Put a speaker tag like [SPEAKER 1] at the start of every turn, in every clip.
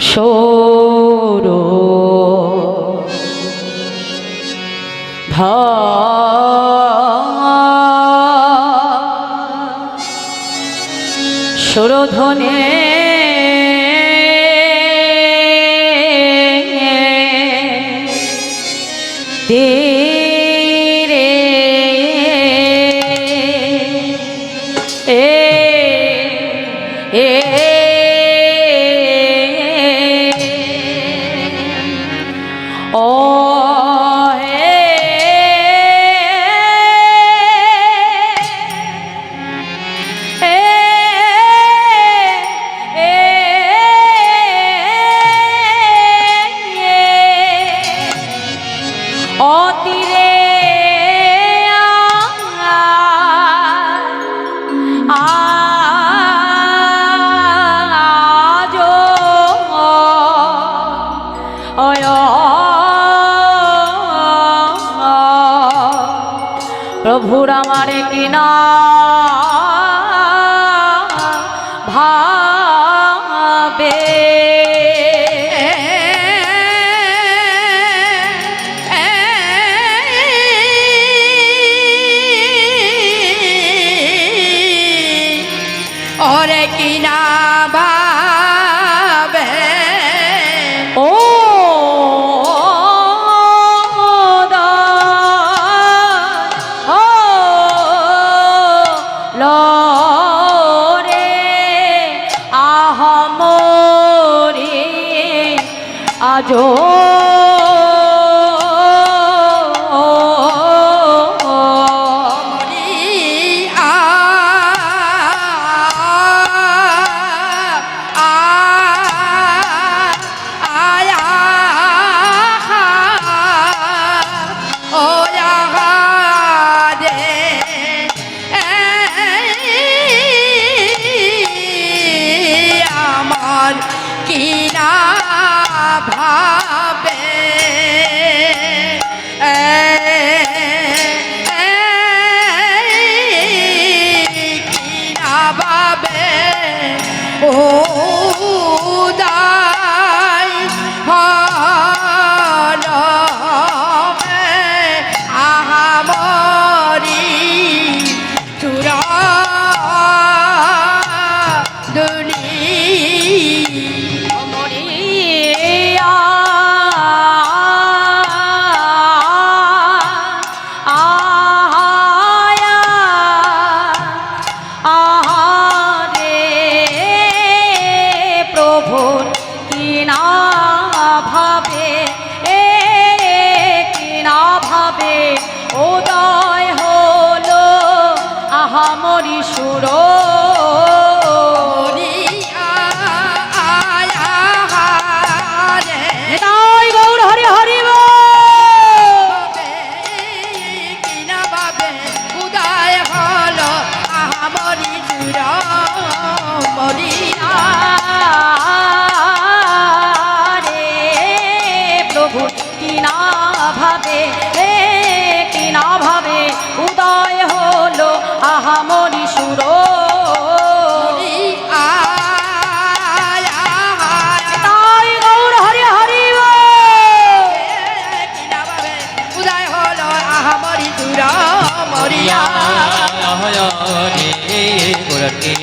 [SPEAKER 1] সৌর। সুরধনে আমার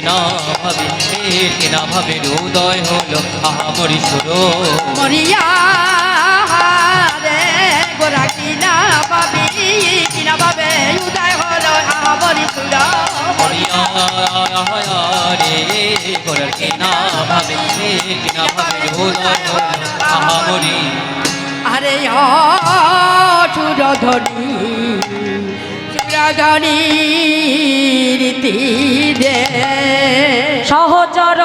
[SPEAKER 2] গোরার কিনা ভাবে কিনা ভাবে উদয় হলো আহামরি সুর।
[SPEAKER 3] মরিয়া রে গোরা কিনা পাবি কিনা পাবে উদয় হলো আহামরি চূড়া মরিয়া
[SPEAKER 2] রে গোরার কিনা ভাবে কিনা ভাবে উদয় হলো আহামরি।
[SPEAKER 3] আরে চূড়ধনি চূড়ধনি রীতি দে
[SPEAKER 1] সহচর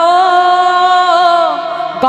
[SPEAKER 1] গ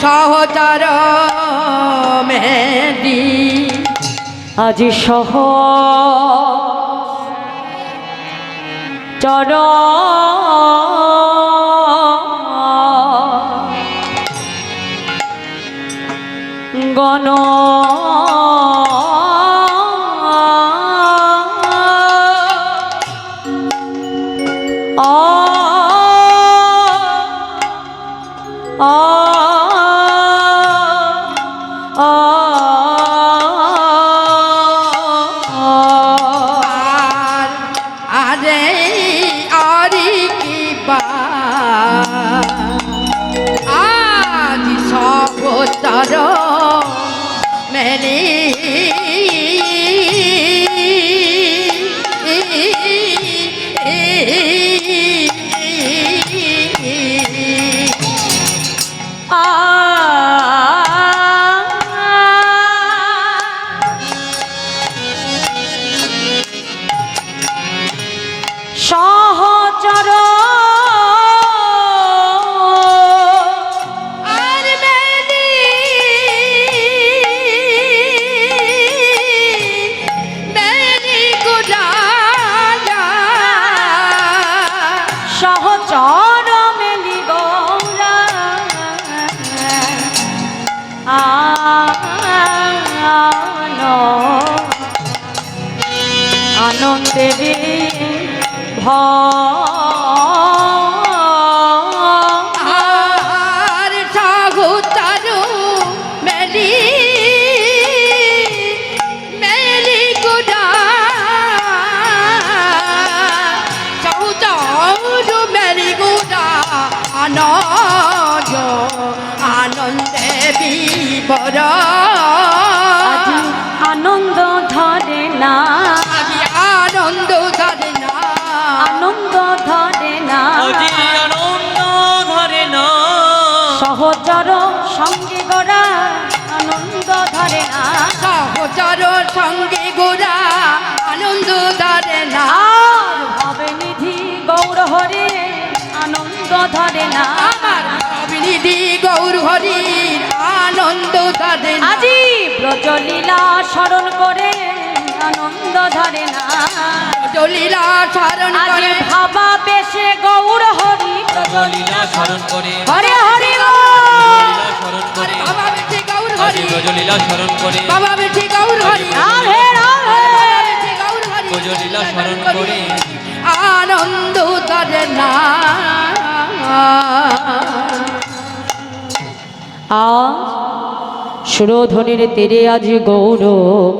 [SPEAKER 1] সহচর
[SPEAKER 3] মেদি
[SPEAKER 1] আজি সহ চর গণ
[SPEAKER 3] আনন্দ আনন্দে বিবর
[SPEAKER 1] ধরে না
[SPEAKER 3] আমার গৌর হরির আনন্দ না।
[SPEAKER 1] আজি ব্রজলীলা স্মরণ করে আনন্দ ধরে না।
[SPEAKER 3] দলিলা শরণ করে।
[SPEAKER 1] ভাবা বেশে গৌর হরি।
[SPEAKER 2] ব্রজলীলা স্মরণ করে।
[SPEAKER 1] হরে হরি
[SPEAKER 2] স্মরণ করে।
[SPEAKER 3] বাবা বেঠি গৌর হরি।
[SPEAKER 2] ব্রজলীলা স্মরণ করে।
[SPEAKER 3] বাবা বেঠি গৌর হরি।
[SPEAKER 1] রাধে রাধে।
[SPEAKER 3] বেঠি গৌর হরি।
[SPEAKER 2] ব্রজলীলা স্মরণ করে।
[SPEAKER 1] আজ সুরধ্বনির তীরে আজ গৌর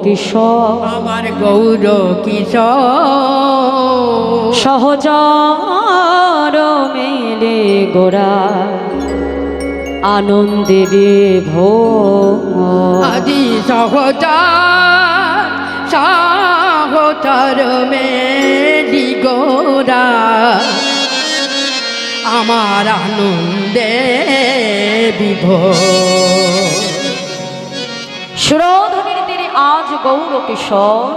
[SPEAKER 1] কিশোর।
[SPEAKER 3] আমার গৌর কিশোর।
[SPEAKER 1] সহজর মেলে গোরা আনন্দে বিভো
[SPEAKER 3] আদি সহচার সহচর মেলি গোরা আমার আনন্দে বিভোর।
[SPEAKER 1] আজ গৌর কিশোর।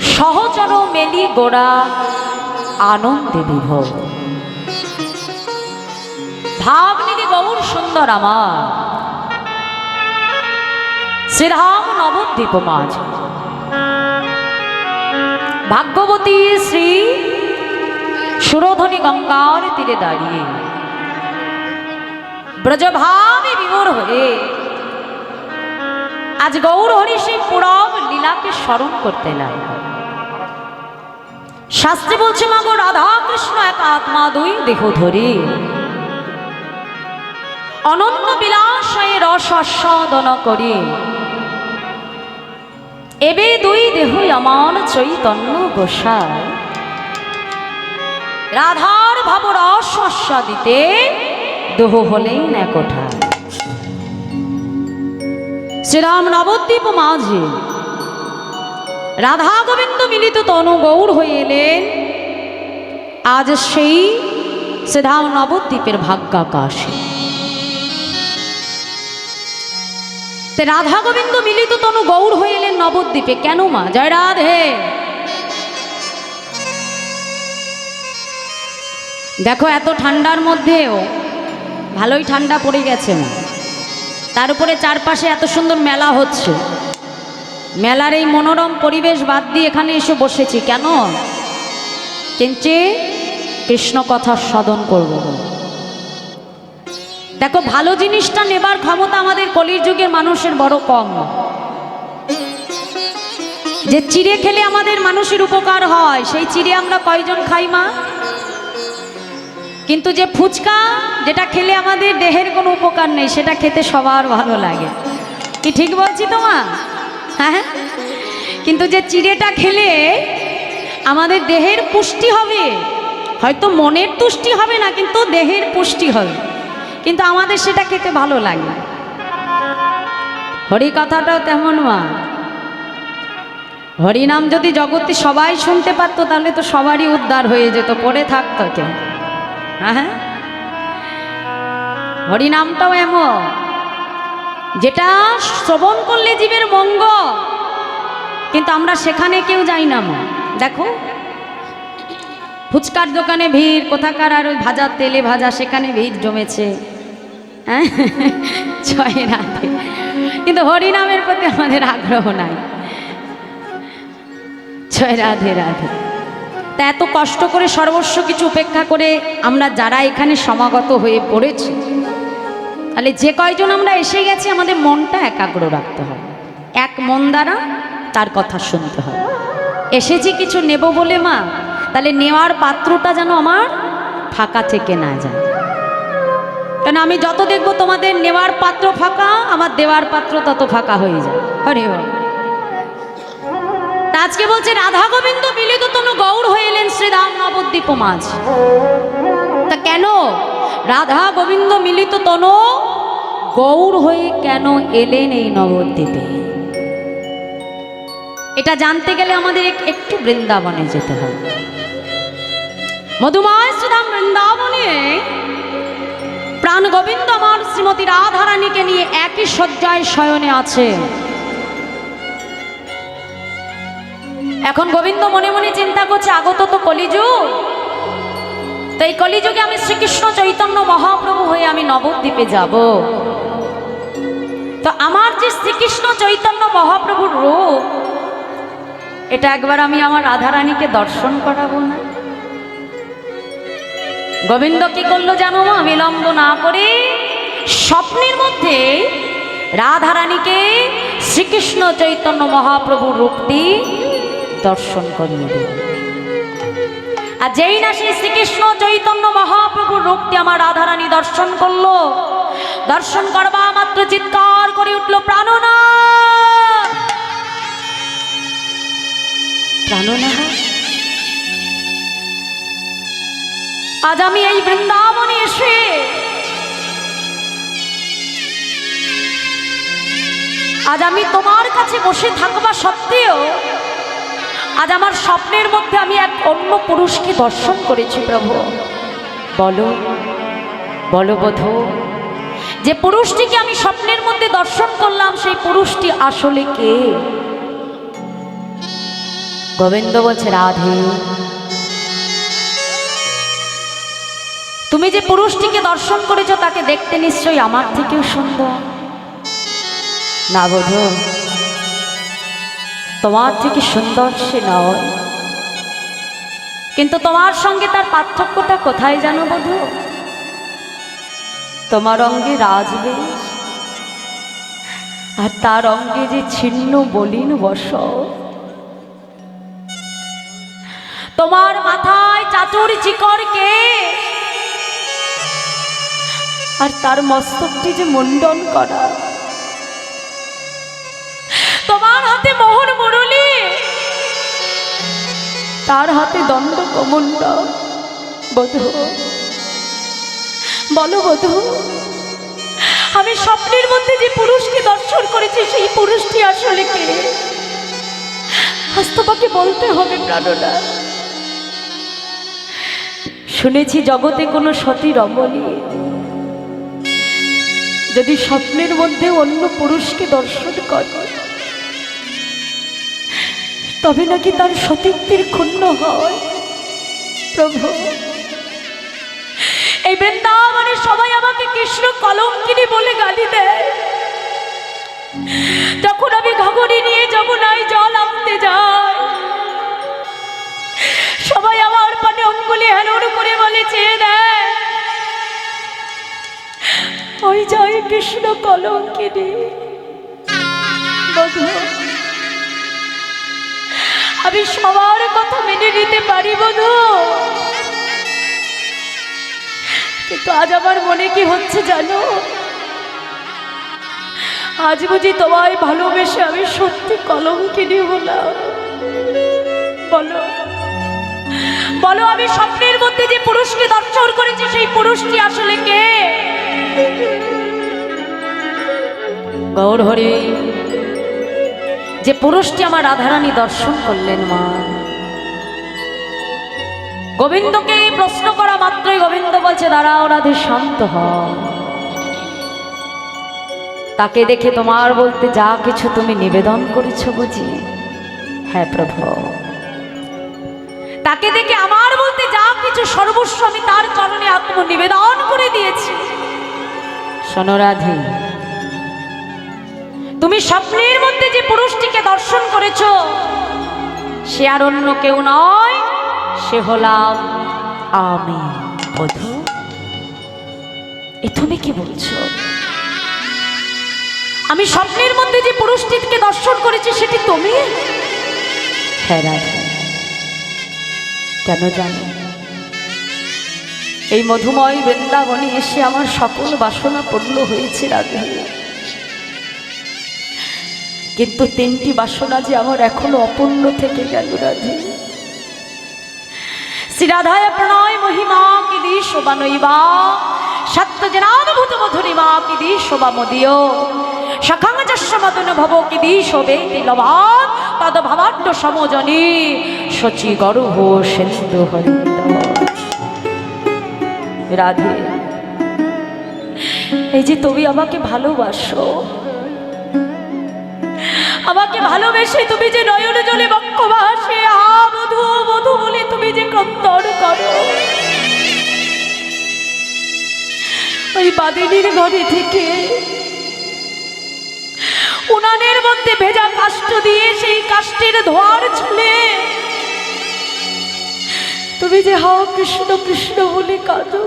[SPEAKER 1] সহচর মেলি গোড়া আনন্দে বিভোর। ভাবনিধি গৌর সুন্দর আমার। শ্রীরাম নবদ্বীপ মাঝ। ভাগ্যবতী শ্রী সুরধনী গঙ্গার তীরে দাঁড়িয়ে। ব্রজভাবে বিভোর হয়ে আজ গৌর হরি সেই পুরব লীলাকে স্মরণ করতে লাগল। শাস্ত্রে বলছে মাগো রাধা কৃষ্ণ এক আত্মা দুই দেহ ধরি। অনন্য বিলাসয়ে রস আস্বাদন করি। এবে দুই দেহই আমার চৈতন্য গোসাই। রাধার ভাব রস আস্বাদিতে দেহ হলেই না কোঠা শ্রীরাম নবদ্বীপ মাঝে রাধা গোবিন্দ মিলিত তনু গৌর হয়ে এলেন। আজ সেই শ্রীরাম নবদ্বীপের ভাগ্যাকাশে। রাধা গোবিন্দ মিলিত তনু গৌর হয়ে এলেন নবদ্বীপে। কেন মা? জয় রাধে। দেখো, এত ঠান্ডার মধ্যেও ভালোই ঠান্ডা পড়ে গেছে না তার উপরে চারপাশে এত সুন্দর মেলা হচ্ছে। মেলার এই মনোরম পরিবেশ বাদ দিয়ে এখানে এসে বসেছি। কেন? কিঞ্চে কৃষ্ণ কথা সাধন করব। দেখো, ভালো জিনিসটা নেবার ক্ষমতা আমাদের কলির যুগের মানুষের বড় কম। যে চিড়ে খেলে আমাদের মানুষের উপকার হয়, সেই চিড়ে আমরা কয়জন খাই মা? কিন্তু যে ফুচকা যেটা খেলে আমাদের দেহের কোনো উপকার নেই, সেটা খেতে সবার ভালো লাগে। কি ঠিক বলছি তো মা? হ্যাঁ? কিন্তু যে চিড়েটা খেলে আমাদের দেহের পুষ্টি হবে, হয়তো মনের তুষ্টি হবে না, কিন্তু দেহের পুষ্টি হবে। কিন্তু আমাদের সেটা খেতে ভালো লাগে। হরি কথাটাও তেমন মা। হরিনাম যদি জগতে সবাই শুনতে পারতো, তাহলে তো সবারই উদ্ধার হয়ে যেত, পড়ে থাকতো কেউ। হ্যাঁ হরিনামটাও এমন। যেটা শ্রবণ করলে জীবের মঙ্গ কিন্তু আমরা সেখানে কেউ যাই না মা। দেখো, ফুচকার দোকানে ভিড়, কোথাকার আর ওই ভাজা তেলে ভাজা সেখানে ভিড় জমেছে। হ্যাঁ ছয় রাতে। কিন্তু হরিনামের প্রতি আমাদের আগ্রহ নাই। ছয় রাধে রাধে। তা এত কষ্ট করে সর্বস্ব কিছু উপেক্ষা করে আমরা যারা এখানে সমাগত হয়ে পড়েছি, তাহলে যে কয়জন আমরা এসে গেছি, আমাদের মনটা একাগ্র রাখতে হবে। এক মন দ্বারা তার কথা শুনতে হবে। এসেছি কিছু নেব বলে মা, তাহলে নেওয়ার পাত্রটা যেন আমার ফাঁকা থেকে না যায়। কেন আমি যত দেখব তোমাদের নেওয়ার পাত্র ফাঁকা, আমার দেওয়ার পাত্র তত ফাঁকা হয়ে যায়। হরে হরে। তা আজকে বলছে, রাধা গোবিন্দ মিলিত তনু গৌর হয়ে এলেন শ্রীরাম নবদ্বীপ মাঝ। তা কেন? রাধা গোবিন্দ মিলিত তনু গৌর হয়ে কেন এলেন এই নবদ্বীপে? এটা জানতে গেলে আমাদের একটু বৃন্দাবনে যেতে হবে। মধুময় শ্রীরাম বৃন্দাবনে প্রাণ গোবিন্দ আমার শ্রীমতী রাধারানীকে নিয়ে একই শয্যায় শয়নে আছে। এখন গোবিন্দ মনে মনে চিন্তা করছে, আগত তো কলিযুগ। তো এই কলিযুগে আমি শ্রীকৃষ্ণ চৈতন্য মহাপ্রভু হয়ে আমি নবদ্বীপে যাব। তো আমার যে শ্রীকৃষ্ণ চৈতন্য মহাপ্রভুর রূপ, এটা একবার আমি আমার রাধারানীকে দর্শন করাবো না। গোবিন্দ কি করল জানো মা? বিলম্ব না করে স্বপ্নের মধ্যে রাধারানীকে শ্রীকৃষ্ণ চৈতন্য মহাপ্রভুর রূপটি দর্শন করিয়ে দিল আর যেই না সেই শ্রীকৃষ্ণ চৈতন্য মহাপ্রভুর রূপটি আমার রাধারানী দর্শন করল, দর্শন করবা মাত্র চিৎকার করে উঠল, প্রাণনা। প্রাণনা? আজ আমি এই বৃন্দাবনে এসে আজ আমি তোমার কাছে বসে থাকবা সত্ত্বেও আজ আমার স্বপ্নের মধ্যে আমি এক অন্য পুরুষকে দর্শন করেছি, প্রভু। বলো বলো যে পুরুষটিকে আমি স্বপ্নের মধ্যে দর্শন করলাম, সেই পুরুষটি আসলে কে? গোবিন্দ বলছে, রাধে। তুমি যে পুরুষটিকে দর্শন করেছ, তাকে দেখতে নিশ্চয়ই আমার থেকেও সুন্দর। না বোধ তোমার থেকে সুন্দর সে নয়। কিন্তু তোমার সঙ্গে তার পার্থক্যটা কোথায় জানো বোধ? তোমার অঙ্গে রাজবেশ আর তার অঙ্গে যে ছিন্ন বলিন বস তোমার মাথায় চাতুর চিকর কে আর তার মস্তকটি যে মুন্ডন করা। তোমার হাতে মোহর মুরলি। তার হাতে দণ্ড কমণ্ড। বধু, বলো বধু, আমি স্বপ্নের মধ্যে যে পুরুষকে দর্শন করেছি, সেই পুরুষটি আসলে কে? আজ তোমাকে বলতে হবে প্রাণনা। শুনেছি জগতে কোনো সতী রমণী। যদি স্বপ্নের মধ্যে অন্য পুরুষকে দর্শন করে তবে নাকি তার সতীত্বের ক্ষুণ্ণ হয়? প্রভু, এই বৃন্দাবনে সবাই আমাকে কৃষ্ণ কলঙ্কিনী বলে গালি দেয়। তখন আমি ঘগরি নিয়ে যমুনায় জল আনতে যাই, সবাই আমার পানে অঙ্গুলি হেলন করে বলে চেয়ে দেয়, ওই জয় কৃষ্ণ কলঙ্কিনী। আমি সবার কথা মেনে নিতে পারি বধু কিন্তু আজ আমার মনে কি হচ্ছে জানো? আজ বুঝি তোমায় ভালোবেসে আমি সত্যি কলঙ্কিনী হলাম বলো। বলো, আমি স্বপ্নের মধ্যে যে পুরুষকে দর্শন করেছি, সেই পুরুষটি আসলে কে? গৌর হরি যে পুরুষটি আমার রাধারানী দর্শন করলেন মা। গোবিন্দকে এই প্রশ্ন করা মাত্রই গোবিন্দ বলছে, দাঁড়াও রাধে, শান্ত হ তাকে দেখে তোমার বলতে যা কিছু তুমি নিবেদন করেছ বুঝি। হ্যাঁ প্রভু। তাকে দেখে আমার বলতে যা কিছু সর্বস্ব আমি তার চরণে আত্ম নিবেদন করে দিয়েছি। শোনো রাধে তুমি স্বপ্নের মধ্যে যে পুরুষটিকে দর্শন করেছ, সে আর অন্য কেউ নয়, সে হলাম আমি। বধু, এ তুমি কি বলছো? আমি স্বপ্নের মধ্যে যে পুরুষটিকে দর্শন করেছি, সেটি তুমি? হ্যাঁ কেন জানো? এই মধুময় বৃন্দাবনে এসে আমার সকল বাসনা পূর্ণ হয়েছে, রাধা। কিন্তু তিনটি বাসনা যে আমার এখনও অপূর্ণ থেকে গেল, রাধে। শ্রীরাধায় প্রণয় মহিমা, কি দি শোভা নইবা সত্য জনানুভূত মধুরিমা কি দি শোভা মদীয়? সখাং যস্য মদন ভব, কি দি শোভে তিলবান? তদ ভাবাড্য সমজনী, শচী গর্ভ সেন্দু হরিন্দ রাধে, এই যে তুমি আমাকে ভালোবাসো আমাকে ভালোবেসে তুমি যে নয়ন জলে বক্ষ ভাসে আ বধু বধু বলে তুমি যে কত্তর করো। ওই বাদিনীর ঘরে থেকে উনানের মধ্যে ভেজা কাষ্ঠ দিয়ে সেই কাষ্ঠের ধোয়ার ছুলে তুমি যে হাও কৃষ্ণ কৃষ্ণ বলে কাঁদো।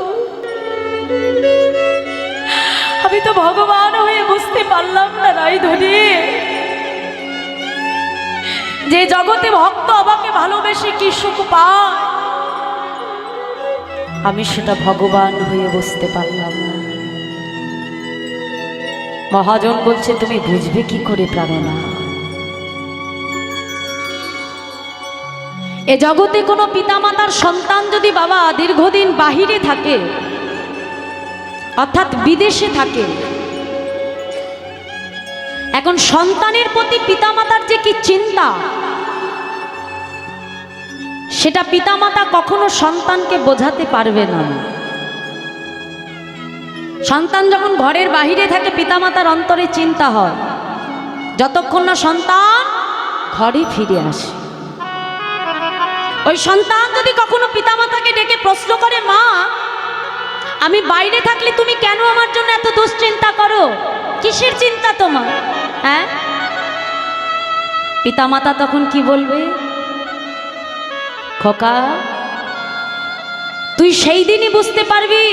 [SPEAKER 1] আমি তো ভগবান হয়ে বুঝতে পারলাম না রাইধনী যে জগতে ভক্ত আমাকে ভালোবেসে কি সুখ পায়? আমি সেটা ভগবান হয়ে বুঝতে পারলাম না। মহাজন বলছে, তুমি বুঝবে কি করে প্রাণনা? এ জগতে কোনো পিতামাতার সন্তান যদি বাবা দীর্ঘদিন বাহিরে থাকে, অর্থাৎ বিদেশে থাকে এখন সন্তানের প্রতি পিতামাতার যে কি চিন্তা? সেটা পিতামাতা কখনো সন্তানকে বোঝাতে পারবে না। সন্তান যখন ঘরের বাহিরে থাকে, পিতামাতার অন্তরে চিন্তা হয়। যতক্ষণ না সন্তান ঘরে ফিরে আসে। ওই সন্তান যদি কখনো পিতামাতাকে ডেকে প্রশ্ন করে, মা, আমি বাইরে থাকলে তুমি কেন আমার জন্য এত দুশ্চিন্তা করো? কিসের চিন্তা তোমার? হ্যাঁ? পিতামাতা তখন কি বলবে? খোকা, তুই সেই দিনই বুঝতে পারবি,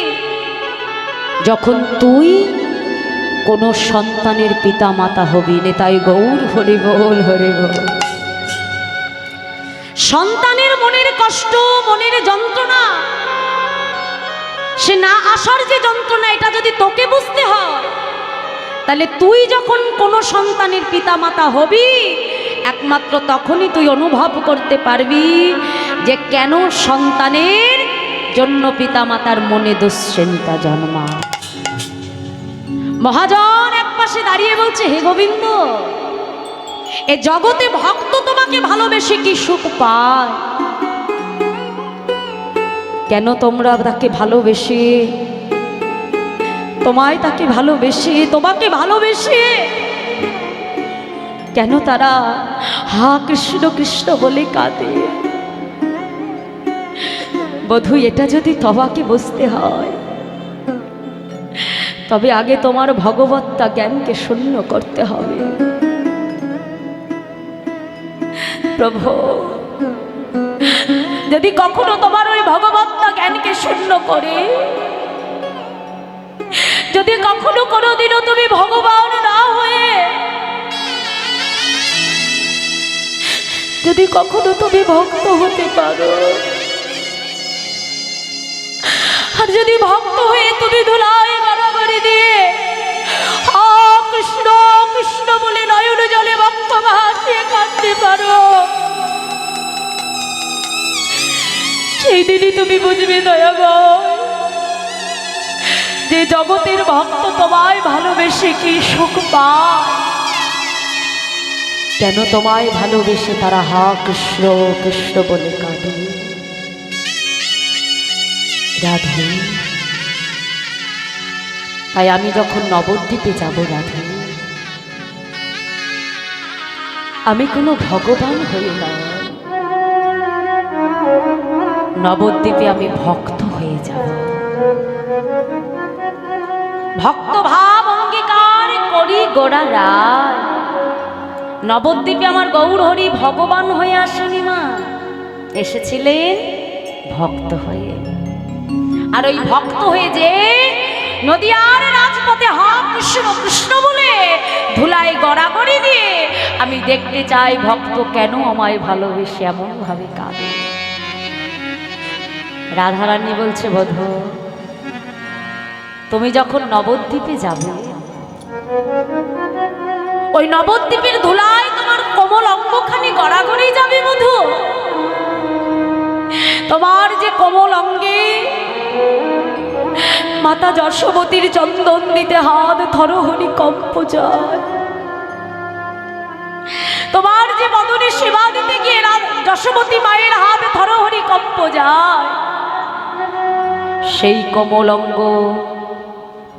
[SPEAKER 1] যখন তুই কোনো সন্তানের পিতা মাতা হবি, নেতাই গৌর হরি বল হরি বল। সন্তানের মনের কষ্ট, মনের যন্ত্রণা, সে না আসার যে যন্ত্রণা, এটা যদি তোকে বুঝতে হয় তাহলে তুই যখন কোনো সন্তানের পিতা মাতা হবি, একমাত্র তখনই তুই অনুভব করতে পারবি যে কেন সন্তানের জন্য পিতামাতার মনে দুশ্চিন্তা জন্মা মহাজন এক পাশে দাঁড়িয়ে বলছে, হে গোবিন্দ, এ জগতে ভক্ত তোমাকে ভালোবেসে কি সুখ পায়? কেন তোমরা তাকে ভালোবেসে তোমায় তাকে ভালোবেসে, তোমাকে ভালোবেসে কেন তারা হা কৃষ্ণ কৃষ্ণ বলে কাঁদে? বধু, এটা যদি তোমাকে বুঝতে হয়, তবে আগে তোমার ভগবত্তা জ্ঞানকে শূন্য করতে হবে। প্রভু, যদি কখনো তোমার ওই ভগবত্তা জ্ঞানকে শূন্য করে যদি কখনো কোনোদিনও তুমি ভগবান না হয়ে, যদি কখনো তুমি ভক্ত হতে পারো, আর যদি ভক্ত হয়ে তুমি ধুলায় গড়াগড়ি দিয়ে কৃষ্ণ কৃষ্ণ বলে নয়ন জলে ভক্ত ভাসিয়ে কাঁদতে পারো, সেই দিনই তুমি বুঝবে দয়াগর যে জগতের ভক্ত তোমায় ভালোবেসে কি সুখ পায়? কেন তোমায় ভালোবেসে তারা হা কৃষ্ণ কৃষ্ণ বলে কাঁদে? রাধে। তাই আমি যখন নবদ্বীপে যাব রাধে, আমি কোনো ভগবান হই না। নবদ্বীপে আমি ভক্ত হয়ে যাব। ভক্ত ভাব অঙ্গীকার করি গোড়া রায়। নবদ্বীপে আমার গৌর হরি ভগবান হয়ে আসেনি মা। এসেছিলেন ভক্ত হয়ে। আর ওই ভক্ত হয়ে যে নদিয়ার রাজপথে হা কৃষ্ণ কৃষ্ণ বলে ধুলায় গড়াগড়ি দিয়ে আমি দেখতে চাই ভক্ত কেন আমায় ভালোবেসে এমনভাবে কাঁদে। রাধারানী বলছে, বোধ তুমি যখন নবদ্বীপে যাবে, ওই নবদ্বীপের ধুলায় তোমার কোমল অঙ্গখানি গড়াগড়ি যাবে মধু তোমার যে কোমল অঙ্গে মাতা যশোবতীর চন্দন দিতে হাত ধরহরি কম্প তোমার যে মদনে সেবা দিতে গিয়ে যশোবতী মায়ের হাত ধরহরি কম্প যায় সেই কোমল অঙ্গ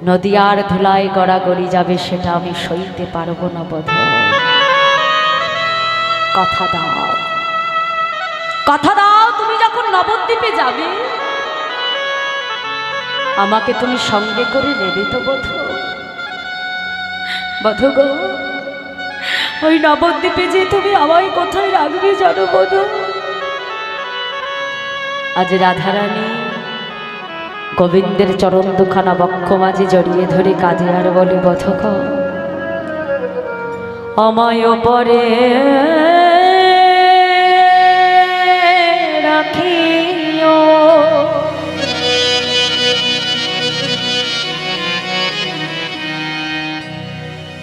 [SPEAKER 1] নদিয়ার ধুলায় গড়াগড়ি যাবে সেটা আমি সইতে পারব না বোধ। কথা দাও। কথা দাও, তুমি যখন নবদ্বীপে যাবে, আমাকে তুমি সঙ্গে করে নেবে তো বোধ। বধ গো, ওই নবদ্বীপে যে তুমি আমায় কোথায় রাখবে জানো বোধ? আজ রাধারানী গোবিন্দের চরণ দুখানা বক্ষ মাঝে জড়িয়ে ধরে কাঁদে আর বলে বধক অময় পরে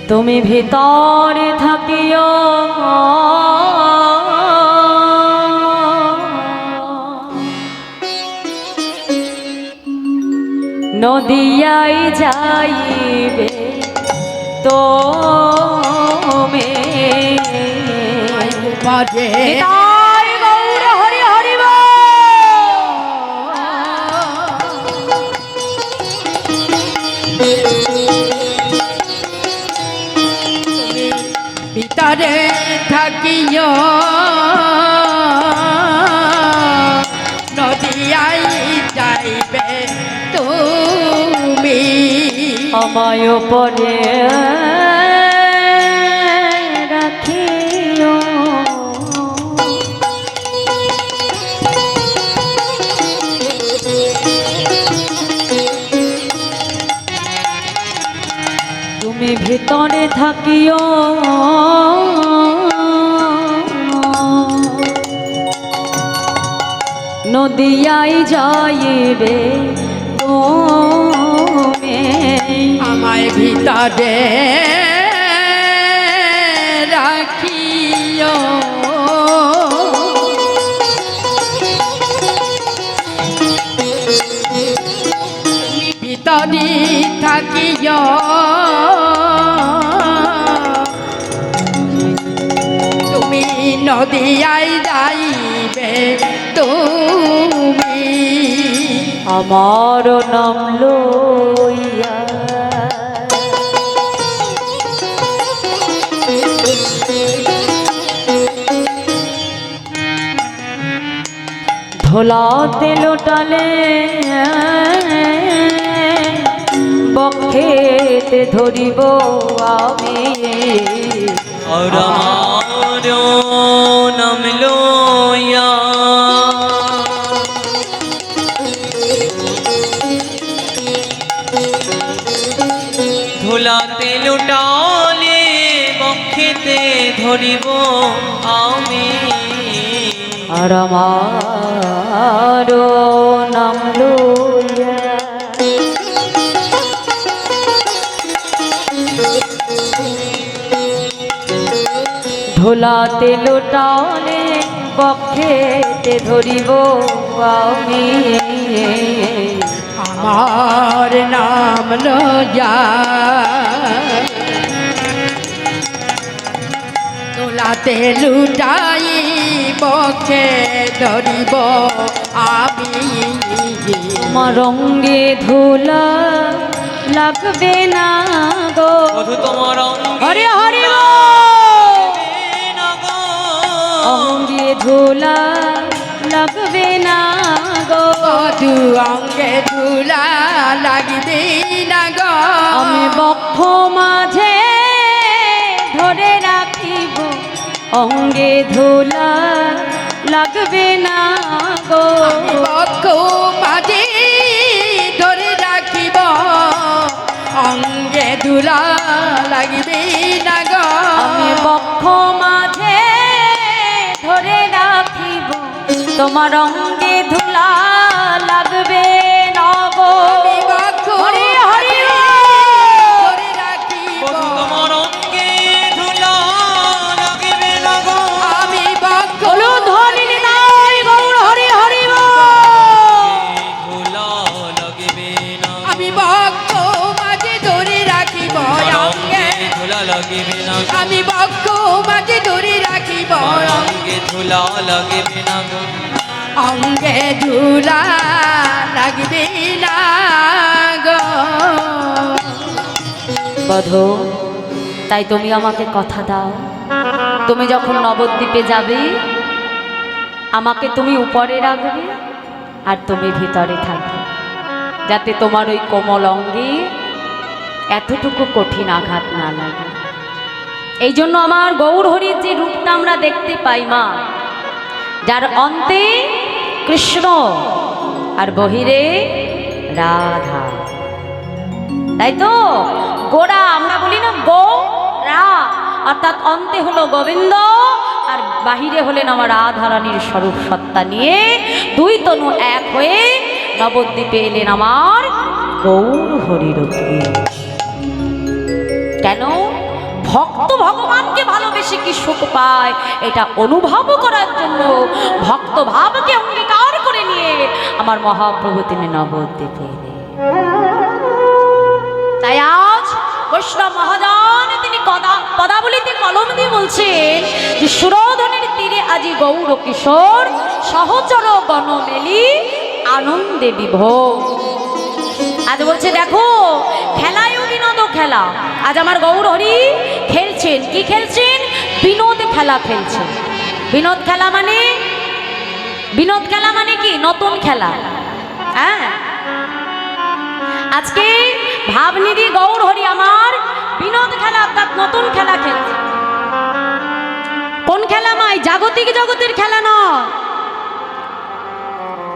[SPEAKER 1] তুমি ভিতরে থাকিও। নদিয়াই যাইবে তো মে হরি বল।
[SPEAKER 3] ভিতরে থাকিও
[SPEAKER 1] আমায় পরে তুমি ভিতরে থাকিও। নদিয়াই যাইবে।
[SPEAKER 3] আমায় ভিতরে রাখিও। ভিতরে থাকিও। তুমি নদিয়াই যাইবে তুমি
[SPEAKER 1] আমার নাম ধোলাতে লোটালে বক্ষে ধরিব আমি।
[SPEAKER 2] আর আমার নাম লইয়া। ধুলাতে লুটালে বক্ষেতে ধরিব আমি।
[SPEAKER 1] আর আমার নাম লইয়া ধোলাতে ধরিব আমি
[SPEAKER 3] আমার নাম লয়া। তোলাতে লুটাই বক্ষে ধরিব আমি
[SPEAKER 1] মরঙ্গে ধুলা লাগবে না গো
[SPEAKER 2] তোমার
[SPEAKER 1] হরে হরে।
[SPEAKER 2] না।
[SPEAKER 1] অঙ্গে ধুলা লাগবে না গো
[SPEAKER 3] মধু অঙ্গে ধুলা লাগবে না গো
[SPEAKER 1] আমি বক্ষ মাঝে ধরে রাখিব অঙ্গে ধুলা লাগবে না গো।
[SPEAKER 3] মাঝে ধরে রাখিব। অঙ্গে ধুলা লাগবে না গো।
[SPEAKER 1] আমি বক্ষ মাঝে ধরে রাখিব। তোমার অঙ্গে ধুলা লাগবে না গো।
[SPEAKER 3] আমি বক্ষ মাঝে ধরে রাখিব। অঙ্গে
[SPEAKER 2] ধুলা লাগবে না গো। অঙ্গে লাগবে না গো।
[SPEAKER 1] বধূ তাই তুমি আমাকে কথা দাও। তুমি যখন নবদ্বীপে যাবে আমাকে তুমি উপরে রাখবে আর তুমি ভিতরে থাকবে। যাতে তোমার ওই কোমল অঙ্গে এতটুকু কঠিন আঘাত না লাগে। এই জন্য আমার গৌর হরির যে রূপটা আমরা দেখতে পাই, মা, যার অন্তে কৃষ্ণ আর বহিরে রাধা। তাই তো? গোড়া, আমরা বলি না গো, রা, অর্থাৎ অন্তে হলো গোবিন্দ আর বাহিরে হলেন আমার রাধারানীর স্বরূপ সত্তা নিয়ে দুই তনু এক হয়ে নবদ্বীপে এলেন আমার গৌর হরিরূপে কেন? ভক্ত ভগবানকে ভালোবেসে কি সুখ পায়? এটা অনুভব করার জন্য ভক্ত ভাবকে অঙ্গীকার করে নিয়ে আমার মহাপ্রভু তিনি নবদ্বীপে তাই আজ বৈষ্ণব মহাজন তিনি কদা পদাবলিতে কলম দিয়ে বলছেন যে সুরধনের তীরে আজি গৌর কিশোর, সহচর গণ মেলি আনন্দে বিভোর। আজ বলছে, দেখো বিনোদ খেলা। আজ আমার গৌর হরি খেলছেন। কি খেলছেন? বিনোদ খেলা খেলছেন। বিনোদ খেলা মানে? বিনোদ খেলা মানে কি? নতুন খেলা। হ্যাঁ? আজকে ভাবনিধি গৌর হরি আমার বিনোদ খেলা অর্থাৎ নতুন খেলা খেলছে। কোন খেলা মাই? জাগতিক জগতের খেলা নয়।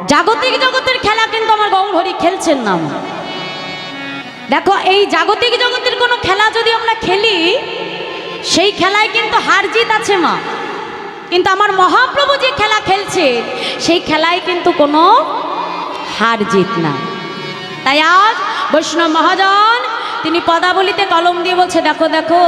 [SPEAKER 1] জাগতিক জগতের খেলা কিন্তু আমার গৌর হরি খেলছেন না মা। দেখো, এই জাগতিক জগতের কোনো খেলা যদি আমরা খেলি, সেই খেলায় কিন্তু হার জিত আছে মা। কিন্তু আমার মহাপ্রভু যে খেলা খেলছে, সেই খেলায় কিন্তু কোনো হার জিত না। তাই আজ বৈষ্ণব মহাজন, তিনি পদাবলিতে কলম দিয়ে বলছে, দেখো দেখো